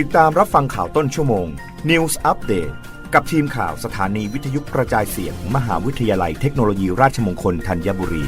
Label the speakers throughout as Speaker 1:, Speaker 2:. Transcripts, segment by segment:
Speaker 1: ติดตามรับฟังข่าวต้นชั่วโมง News Update กับทีมข่าวสถานีวิทยุกระจายเสียง มหาวิทยาลัยเทคโนโลยีราชมงคลธัญบุรี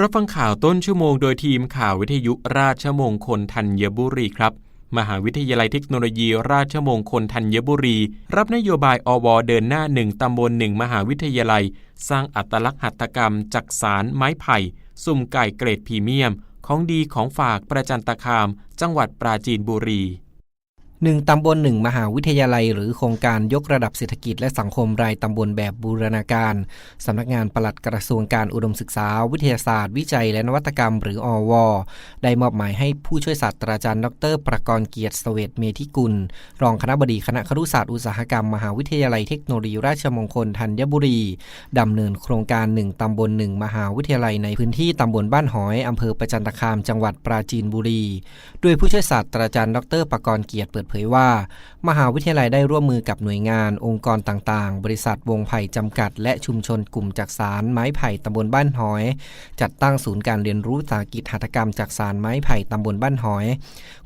Speaker 2: รับฟังข่าวต้นชั่วโมงโดยทีมข่าววิทยุราชมงคลธัญบุรีครับ มหาวิทยาลัยเทคโนโลยีราชมงคลธัญบุรี รับนโยบายอวเดินหน้าหนึ่งตำบลหนึ่งมหาวิทยาลัย สร้างอัตลักษณ์หัตถกรรมจักสารไม้ไผ่ สุ่มไก่เกรดพรีเมียม ของดีของฝากประจันตคาม จังหวัดปราจีนบุรี
Speaker 3: หนึ่งตำบลหนึ่งมหาวิทยาลัย หรือโครงการยกระดับเศรษฐกิจและสังคมรายตำบลแบบบูรณาการ สำนักงานปลัดกระทรวงการอุดมศึกษา วิทยาศาสตร์ วิจัยและนวัตกรรม หรืออว ได้มอบหมายให้ผู้ช่วยศาสตราจารย์ดร ประกรณ์เกียรติเสเวตเมธิกุล รองคณะบดีคณะครุศาสตร์อุตสาหกรรม มหาวิทยาลัยเทคโนโลยีราชมงคลธัญบุรีดำเนินโครงการหนึ่งตำบลหนึ่งมหาวิทยาลัยในพื้นที่ตำบลบ้านหอยอำเภอประจันตคามจังหวัดปราจีนบุรี โดยผู้ช่วยศาสตราจารย์ดร ประกรณ์เกียรติเปิดเผยว่า มหาวิทยาลัยได้ร่วมมือกับหน่วยงาน องค์กรต่างๆ บริษัทวงไผ่จำกัด และชุมชนกลุ่มจักสารไม้ไผ่ตำบลบ้านหอย จัดตั้งศูนย์การเรียนรู้สาหกิจหัตถกรรมจักสารไม้ไผ่ตำบลบ้านหอย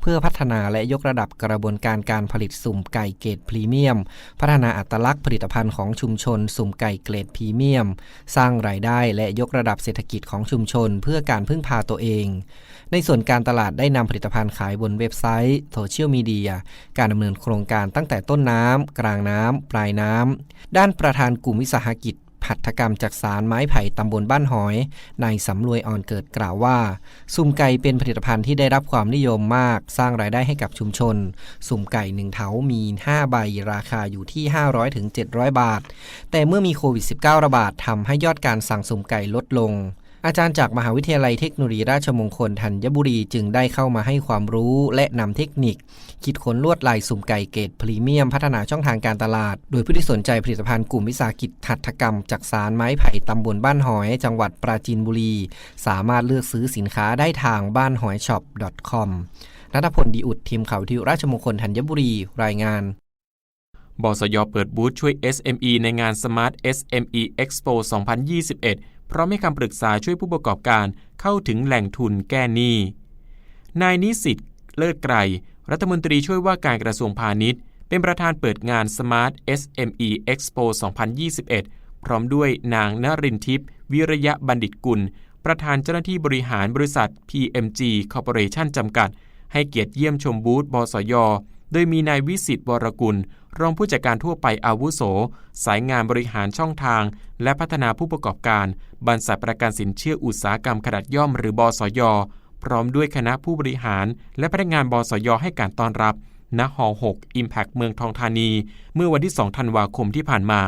Speaker 3: เพื่อพัฒนาและยกระดับกระบวนการการผลิตสุ่มไก่เกรดพรีเมียม พัฒนาอัตลักษณ์ผลิตภัณฑ์ของชุมชน สุ่มไก่เกรดพรีเมียม สร้างรายได้และยกระดับเศรษฐกิจของชุมชน เพื่อการพึ่งพาตัวเอง ในส่วนการตลาดได้นำผลิตภัณฑ์ขายบนเว็บไซต์โซเชียลมีเดียการดำเนินโครงการตั้งแต่ต้นน้ำกลางน้ำปลายน้ำด้านประธานกลุ่มวิสาหกิจหัตถกรรมจักสารไม้ไผ่ตำบลบ้านหอย นายสำรวยอ่อนเกิดกล่าวว่า สุ่มไก่เป็นผลิตภัณฑ์ที่ได้รับความนิยมมาก สร้างรายได้ให้กับชุมชน สุ่มไก่หนึ่งเถามี 5 ใบราคาอยู่ที่ 500ถึง700 บาท แต่เมื่อมีโควิด -19 ระบาดทำให้ยอดการสั่งสุ่มไก่ลดลง อาจารย์จากมหาวิทยาลัยเทคโนโลยีราชมงคลธัญบุรีจึงได้เข้ามาให้ความรู้และนำเทคนิค คิดค้นลวดลายสุ่มไก่เกรดพรีเมียมพัฒนาช่องทางการตลาด โดยผู้ที่สนใจผลิตภัณฑ์กลุ่มวิสาหกิจหัตถกรรมจักสารไม้ไผ่ตำบลบ้านหอย จังหวัดปราจีนบุรี สามารถเลือกซื้อสินค้าได้ทางบ้านหอยช็อป .com นัทพลดีอุดทีมข่าววิทยุราชมงคลธัญบุรี รายงาน
Speaker 2: บสยเปิดบูธช่วย SME ในงาน Smart SME Expo 2021 พร้อมให้คำปรึกษาช่วยผู้ประกอบการเข้าถึงแหล่งทุนแก้หนี้ นายนิสิตเลิศไกร รัฐมนตรีช่วยว่าการกระทรวงพาณิชย์ เป็นประธานเปิดงาน Smart SME Expo 2021 พร้อมด้วยนางนรินทิพย์วิริยะบัณฑิตกุล ประธานเจ้าหน้าที่บริหารบริษัท PMG Corporation จำกัด ให้เกียรติเยี่ยมชมบูธบสย โดยมีนายวิสิตวรกุล รองผู้จัดการทั่วไปอาวุโส สายงานบริหารช่องทาง และพัฒนาผู้ประกอบการ บรรษัทประกันสินเชื่ออุตสาหกรรมขนาดย่อมหรือบสยพร้อมด้วยคณะผู้บริหาร และพนักงานบสยให้การต้อนรับ ณ หอ 6 Impact เมืองทองธานี เมื่อวันที่ 2 ธันวาคมที่ผ่านมา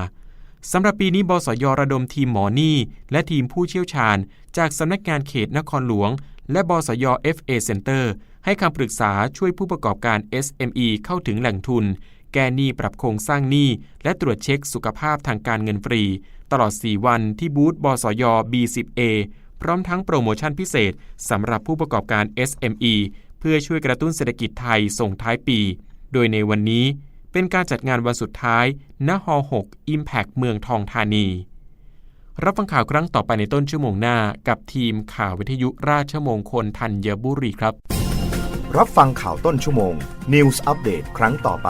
Speaker 2: สำหรับปีนี้บสยระดมทีมหมอนี่ และทีมผู้เชี่ยวชาญ จากสำนักงานเขตนครหลวง และบสย FA Center ให้คำปรึกษาช่วยผู้ประกอบการ SME เข้าถึงแหล่งทุน แก้หนี้ปรับโครงสร้างหนี้ และตรวจเช็คสุขภาพทางการเงินฟรี ตลอด 4 วันที่บูธบสย B10A พร้อมทั้งโปรโมชั่นพิเศษสำหรับผู้ประกอบการ SME เพื่อช่วยกระตุ้นเศรษฐกิจไทยส่งท้ายปี โดยในวันนี้เป็นการจัดงานวันสุดท้ายณหอ6 Impact เมืองทองธานี รับฟังข่าวครั้งต่อไปในต้นชั่วโมงหน้า กับทีมข่าววิทยุราชมงคลธัญบุรีครับ
Speaker 1: รับฟังข่าวต้นชั่วโมง News Update ครั้งต่อไป